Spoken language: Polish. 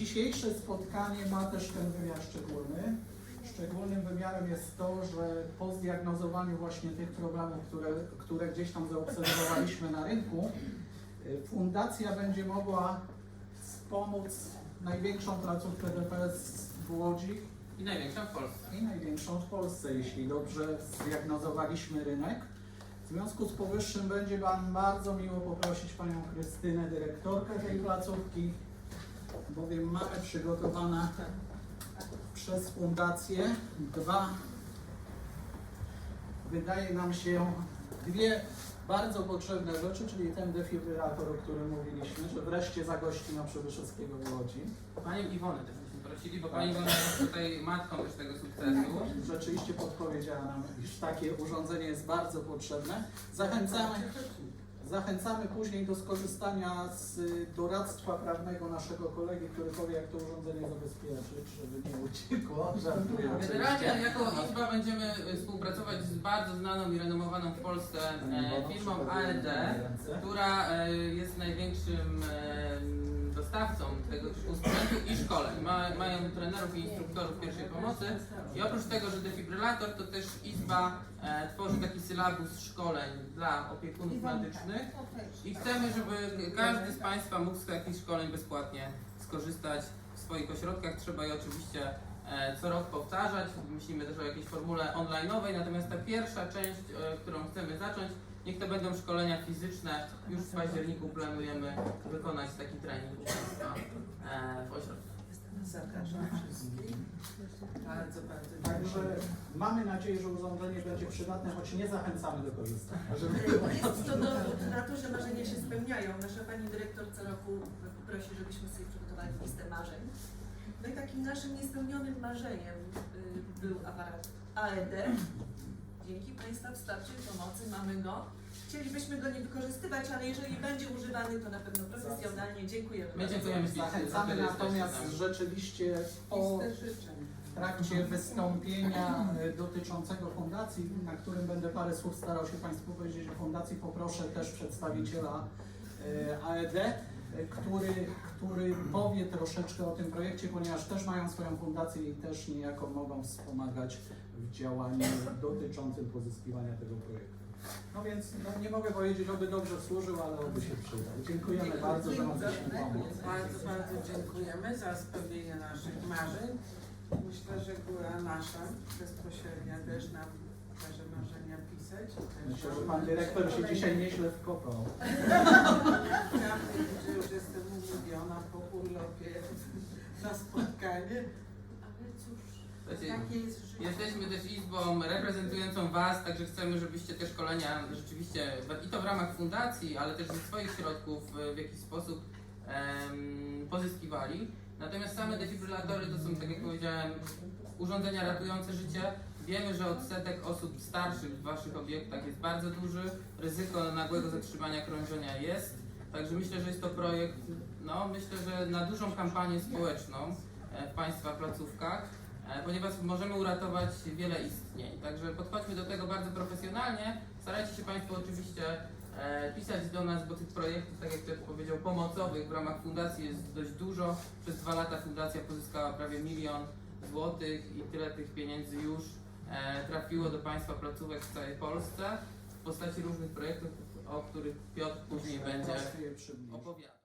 Dzisiejsze spotkanie ma też ten wymiar szczególny. Szczególnym wymiarem jest to, że po zdiagnozowaniu właśnie tych problemów, które, które gdzieś tam zaobserwowaliśmy na rynku, y, fundacja będzie mogła wspomóc największą placówkę DPS w Łodzi I największa w Polsce. i największą w Polsce, jeśli dobrze zdiagnozowaliśmy rynek. W związku z powyższym będzie Wam bardzo miło poprosić Panią Krystynę, dyrektorkę tej placówki, bowiem mamy przygotowane przez fundację dwa, wydaje nam się, dwie bardzo potrzebne rzeczy, czyli ten defibrylator, o którym mówiliśmy, że wreszcie zagości na Przybyszewskiego w Łodzi. Panią Iwonę też byśmy prosili, bo Pani Iwona jest tutaj matką też tego sukcesu. Rzeczywiście podpowiedziała nam, iż takie urządzenie jest bardzo potrzebne. Zachęcamy, zachęcamy później do skorzystania z y, doradztwa prawnego naszego kolegi, który powie, jak to urządzenie zabezpieczyć, żeby nie uciekło. Żartuję Generalnie oczywiście. jako Izba będziemy y, współpracować z bardzo znaną i renomowaną w Polsce e, firmą ALD, która e, jest największym e, dostawcą tego typu sprzętu i szkoleń. Ma, mają trenerów i instruktorów pierwszej pomocy i oprócz tego, że defibrylator, to też Izba e, tworzy taki sylabus szkoleń dla opiekunów medycznych i chcemy, żeby każdy z Państwa mógł z takich szkoleń bezpłatnie skorzystać w swoich ośrodkach. Trzeba je oczywiście e, co rok powtarzać. Myślimy też o jakiejś formule online'owej, natomiast ta pierwsza część, e, którą chcemy zacząć, niech to będą szkolenia fizyczne. Już w październiku planujemy wykonać taki trening u Państwa e, w ośrodku. Zapraszam wszystkich. Bardzo, bardzo Także mamy nadzieję, że urządzenie będzie przydatne, choć nie zachęcamy do korzystania. Żeby Jest to do, na to, że marzenia się spełniają. Nasza pani dyrektor co roku prosi, żebyśmy sobie przygotowali listę marzeń. No i takim naszym niespełnionym marzeniem y, był aparat AED. Dzięki Państwa wsparciu i pomocy mamy go. Chcielibyśmy go nie wykorzystywać, ale jeżeli będzie używany, to na pewno profesjonalnie. Dziękujemy. My bardzo. dziękujemy Zachęcamy natomiast rzeczywiście po w trakcie wystąpienia e, dotyczącego fundacji, na którym będę parę słów starał się Państwu powiedzieć o fundacji, poproszę też przedstawiciela e, AED, e, który, który powie troszeczkę o tym projekcie, ponieważ też mają swoją fundację i też niejako mogą wspomagać w działaniu dotyczącym pozyskiwania tego projektu. No więc no, nie mogę powiedzieć, oby dobrze służył, ale oby się przydał. Dziękujemy bardzo, że mogliśmy pomóc. Bardzo, bardzo dziękujemy za spełnienie naszych marzeń. Myślę, że była nasza bezpośrednia też nam nasze marzenia pisać. Też Myślę, że Pan dyrektor się dzisiaj nieźle wkopał. Chciałam powiedzieć, że już jestem umówiona po urlopie na spotkanie. Ale cóż, Słuchajcie, takie jest życie. Jesteśmy też izbą reprezentującą Was, także chcemy, żebyście te szkolenia rzeczywiście, i to w ramach fundacji, ale też ze swoich środków e, w jakiś sposób em, pozyskiwali. Natomiast same defibrylatory to są, tak jak powiedziałem, urządzenia ratujące życie. Wiemy, że odsetek osób starszych w Waszych obiektach jest bardzo duży, ryzyko nagłego zatrzymania krążenia jest. Także myślę, że jest to projekt, no myślę, że na dużą kampanię społeczną e, w Państwa placówkach. E, ponieważ możemy uratować wiele istnień. Także podchodźmy do tego bardzo profesjonalnie. Starajcie się Państwo oczywiście e, pisać do nas, bo tych projektów, tak jak Piotr powiedział, pomocowych w ramach fundacji jest dość dużo. Przez dwa lata fundacja pozyskała prawie milion złotych i tyle tych pieniędzy już e, trafiło do Państwa placówek w całej Polsce w postaci różnych projektów, o których Piotr później będzie opowiadał.